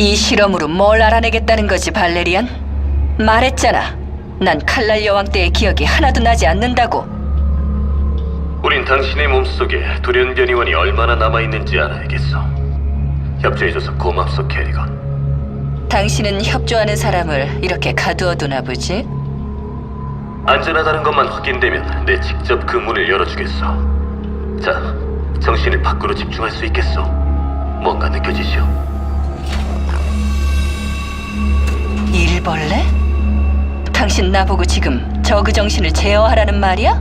이 실험으로 뭘 알아내겠다는 거지, 발레리안? 말했잖아. 난 칼날 여왕 때의 기억이 하나도 나지 않는다고. 우린 당신의 몸속에 돌연변 이원이 얼마나 남아있는지 알아야겠어. 협조해줘서 고맙소, 캐리건. 당신은 협조하는 사람을 이렇게 가두어두나 보지? 안전하다는 것만 확인되면 내 직접 그 문을 열어주겠어. 자, 정신을 밖으로 집중할 수 있겠어. 뭔가 느껴지시오? 일벌레? 당신 나보고 지금 저그 정신을 제어하라는 말이야?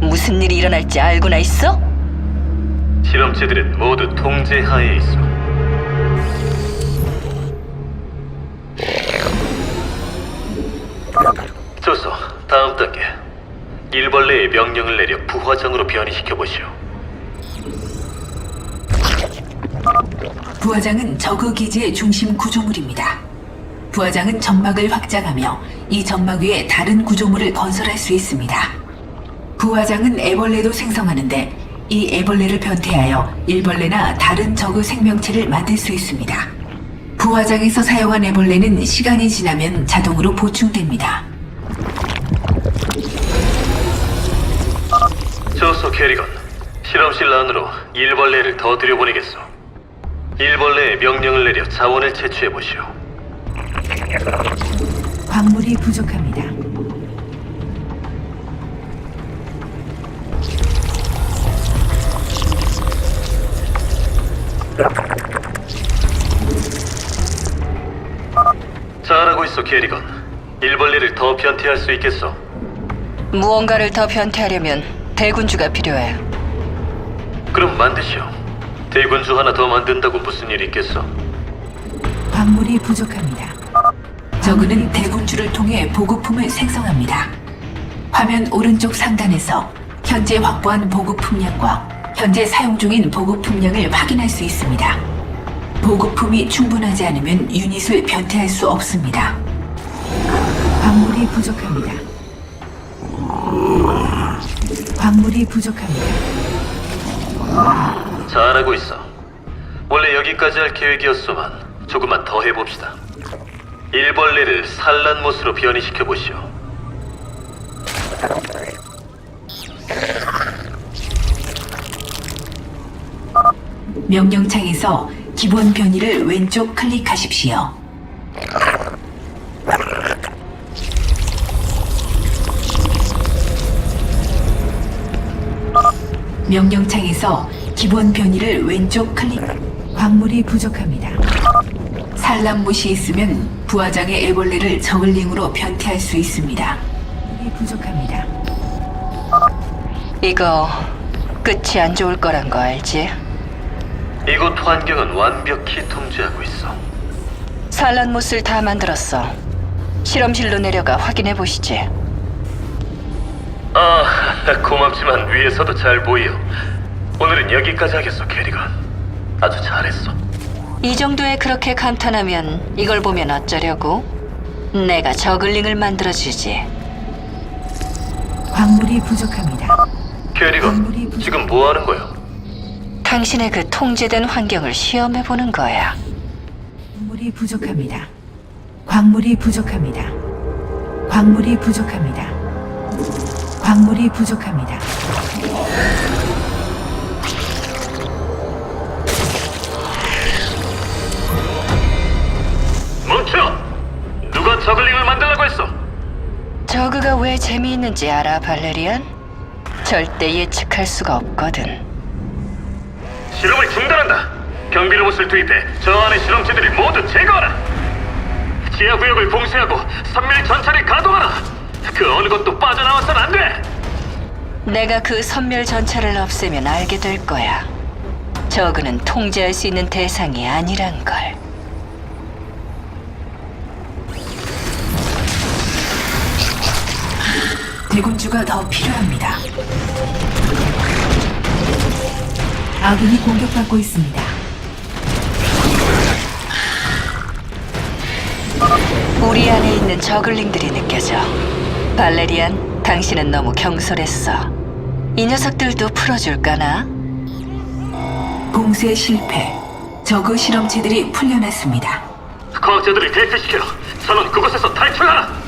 무슨 일이 일어날지 알고나 있어? 실험체들은 모두 통제하에 있어. 좋소. 다음 단계. 일벌레의 명령을 내려 부화장으로 변이시켜 보시오. 부화장은 저그 기지의 중심 구조물입니다. 부화장은 점막을 확장하며 이 점막 위에 다른 구조물을 건설할 수 있습니다. 부화장은 애벌레도 생성하는데 이 애벌레를 변태하여 일벌레나 다른 저그 생명체를 만들 수 있습니다. 부화장에서 사용한 애벌레는 시간이 지나면 자동으로 보충됩니다. 좋소, 캐리건. 실험실 안으로 일벌레를 더 들여보내겠소. 일벌레의 명령을 내려 자원을 채취해 보시오. 광물이 부족합니다. 잘하고 있어, 캐리건. 일벌레를 더 변태할 수 있겠어. 무언가를 더 변태하려면 대군주가 필요해. 그럼 만드시오. 대군주 하나 더 만든다고 무슨 일이 있겠어? 광물이 부족합니다. 저그는 대군주를 통해 보급품을 생성합니다. 화면 오른쪽 상단에서 현재 확보한 보급품량과 현재 사용 중인 보급품량을 확인할 수 있습니다. 보급품이 충분하지 않으면 유닛을 변태할 수 없습니다. 광물이 부족합니다. 광물이 부족합니다. 잘하고 있어. 원래 여기까지 할 계획이었소만 조금만 더 해봅시다. 일벌레를 산란못으로 변이시켜 보시오. 명령창에서 기본 변이를 왼쪽 클릭하십시오. 명령창에서 기본 변이를 왼쪽 클릭. 광물이 부족합니다. 산란못이 있으면 부하장의 애벌레를 저글링으로 변태할 수 있습니다. 광물이 부족합니다. 이거 끝이 안 좋을 거란 거 알지? 이곳 환경은 완벽히 통제하고 있어. 산란못을 다 만들었어. 실험실로 내려가 확인해 보시지. 아, 고맙지만 위에서도 잘 보여. 오늘은 여기까지 하겠어, 캐리건. 아주 잘했어. 이 정도에 그렇게 감탄하면 이걸 보면 어쩌려고? 내가 저글링을 만들어주지. 광물이 부족합니다. 캐리건, 지금 뭐 하는 거야? 당신의 그 통제된 환경을 시험해 보는 거야. 광물이 부족합니다. 광물이 부족합니다. 광물이 부족합니다. 광물이 부족합니다. 재미있는지 알아, 발레리안? 절대 예측할 수가 없거든. 실험을 중단한다. 경비 로봇을 투입해 저 안의 실험체들을 모두 제거하라. 지하 구역을 봉쇄하고 선멸 전차를 가동하라. 그 어느 것도 빠져나와선 안 돼. 내가 그 선멸 전차를 없애면 알게 될 거야. 저그는 통제할 수 있는 대상이 아니란 걸. 대군주가 더 필요합니다. 아군이 공격받고 있습니다. 우리 안에 있는 저글링들이 느껴져. 발레리안, 당신은 너무 경솔했어. 이 녀석들도 풀어줄까나? 공세 실패. 저그 실험체들이 풀려났습니다. 과학자들을 대피시켜 선원 그곳에서 탈출하라.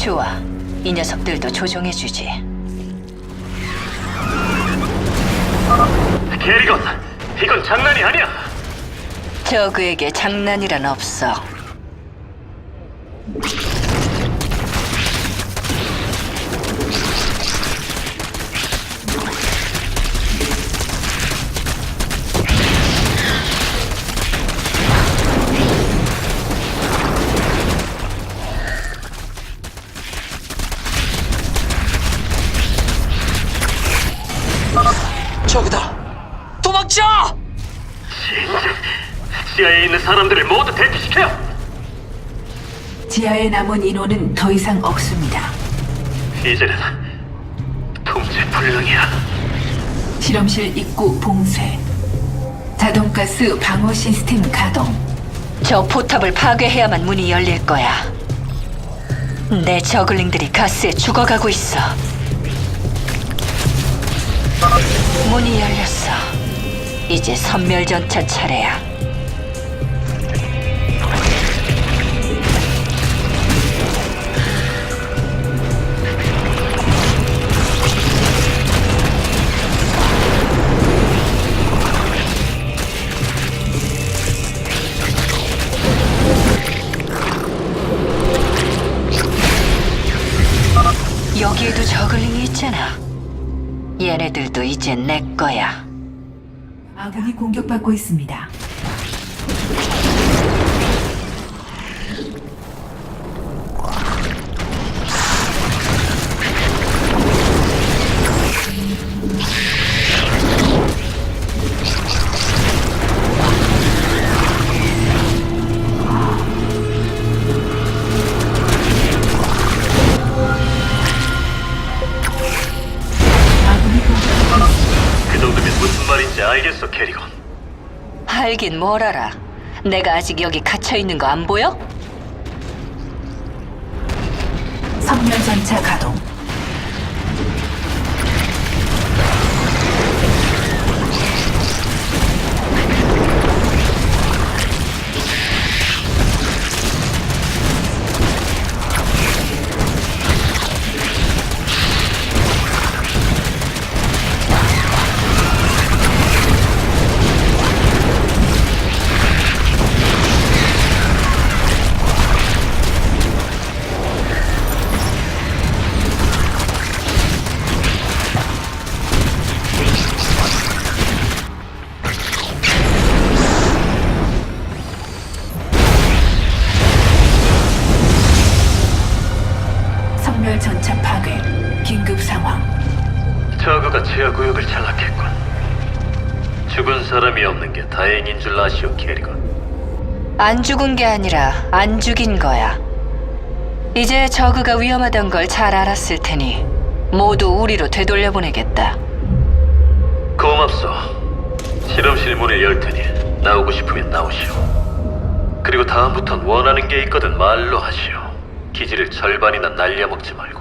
좋아. 이 녀석들도 조종해주지. 게리건, 이건 장난이 아니야. 저그에게 장난이란 없어. 저기다! 도망쳐! 지하에 있는 사람들을 모두 대피시켜. 지하에 남은 인원은 더 이상 없습니다. 이제는 통제 불능이야. 실험실 입구 봉쇄. 자동가스 방어 시스템 가동. 저 포탑을 파괴해야만 문이 열릴 거야. 내 저글링들이 가스에 죽어가고 있어. 문이 열렸어. 이제 선멸전차 차례야. 여기에도 저글링이 있잖아. 얘네들도 이제 내 거야. 아군이 공격받고 있습니다. 알겠어, 게리건. 알긴 뭘 알아. 내가 아직 여기 갇혀 있는 거 안 보여? 선멸전차 가동. 사람이 없는 게 다행인 줄 아시오, 게리건. 안 죽은 게 아니라 안 죽인 거야. 이제 저그가 위험하던 걸 잘 알았을 테니 모두 우리로 되돌려 보내겠다. 고맙소. 실험실 문을 열 테니 나오고 싶으면 나오시오. 그리고 다음부턴 원하는 게 있거든 말로 하시오. 기지를 절반이나 날려먹지 말고.